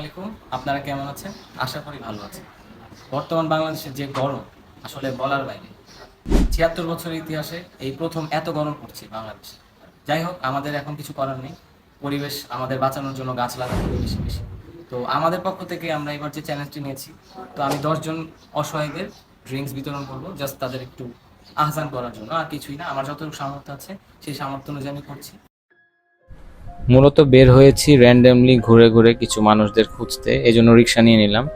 আলাইকুম। আপনারা কেমন আছেন? আশা করি ভালো আছেন। বর্তমান বাংলাদেশের যে গরম, আসলে বলার বাইরে। ছিয়াত্তর বছরের ইতিহাসে এই প্রথম এত গরম পড়ছে বাংলাদেশে। যাই হোক, আমাদের এখন কিছু করার নেই। পরিবেশ আমাদের বাঁচানোর জন্য গাছ হবে বেশি বেশি। তো আমাদের পক্ষ থেকে আমরা এবার যে চ্যালেঞ্জটি নিয়েছি, তো আমি দশজন অসহায়দের ড্রিঙ্কস বিতরণ করব জাস্ট তাদের একটু আহ্বান করার জন্য। আর কিছুই না, আমার যতটুকু সামর্থ্য আছে, সেই সামর্থ্য অনুযায়ী আমি করছি। মূলত বের হয়েছি র্যান্ডমলি ঘুরে ঘুরে কিছু মানুষদের খুঁজতে এই জন্য রিক্সা নিয়ে নিলাম।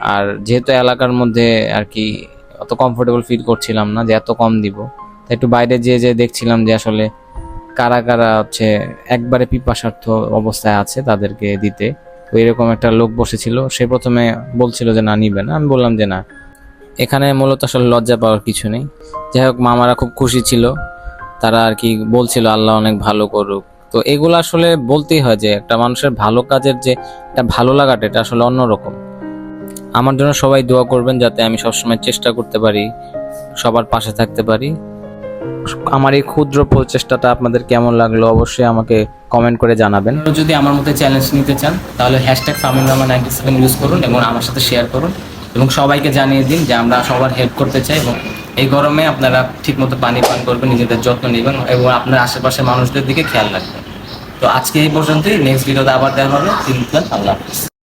আর যেহেতু এলাকার মধ্যে আর কি অত কমফোর্টেবল ফিল করছিলাম না যে এত কম দিব, তাই একটু বাইরে যেয়ে যেয়ে দেখছিলাম যে আসলে কারা কারা হচ্ছে একবারে পিপাসার্থ অবস্থায় আছে তাদেরকে দিতে। তো এরকম একটা লোক বসেছিল, সে প্রথমে বলছিল যে, না, নিবে না। আমি বললাম যে, না। এখানে মূলত আসলে লজ্জা পাওয়ার কিছু নেই। যাই হোক, মামারা খুব খুশি ছিল। তারা আর কি বলছিল, আল্লাহ অনেক ভালো করুক। তো এগুলো আসলে বলতেই হয় যে একটা মানুষের ভালো কাজের যে একটা ভালো লাগাটা, এটা আসলে অন্যরকম। আমার জন্য সবাই দোয়া করবেন যাতে আমি সবসময় চেষ্টা করতে পারি, সবার পাশে থাকতে পারি। আমার এই ক্ষুদ্র প্রচেষ্টাটা আপনাদের কেমন লাগল অবশ্যই আমাকে কমেন্ট করে জানাবেন। যদি আমার মধ্যে চ্যালেঞ্জ নিতে চান, তাহলে হ্যাশট্যাগ ফামিল রামা নাইনটি সেভেন ইউজ করুন এবং আমার সাথে শেয়ার করুন এবং সবাইকে জানিয়ে দিন যে আমরা সবার হেল্প করতে চাই এবং এই গরমে আপনারা ঠিকমতো পানি পান করবেন, নিজেদের যত্ন নেবেন এবং আপনার আশেপাশে মানুষদের দিকে খেয়াল রাখবেন। তো আজকে এই পর্যন্তই নেক্সট ভিডিওতে আবার দেখা হবে। আল্লাহ হাফিজ।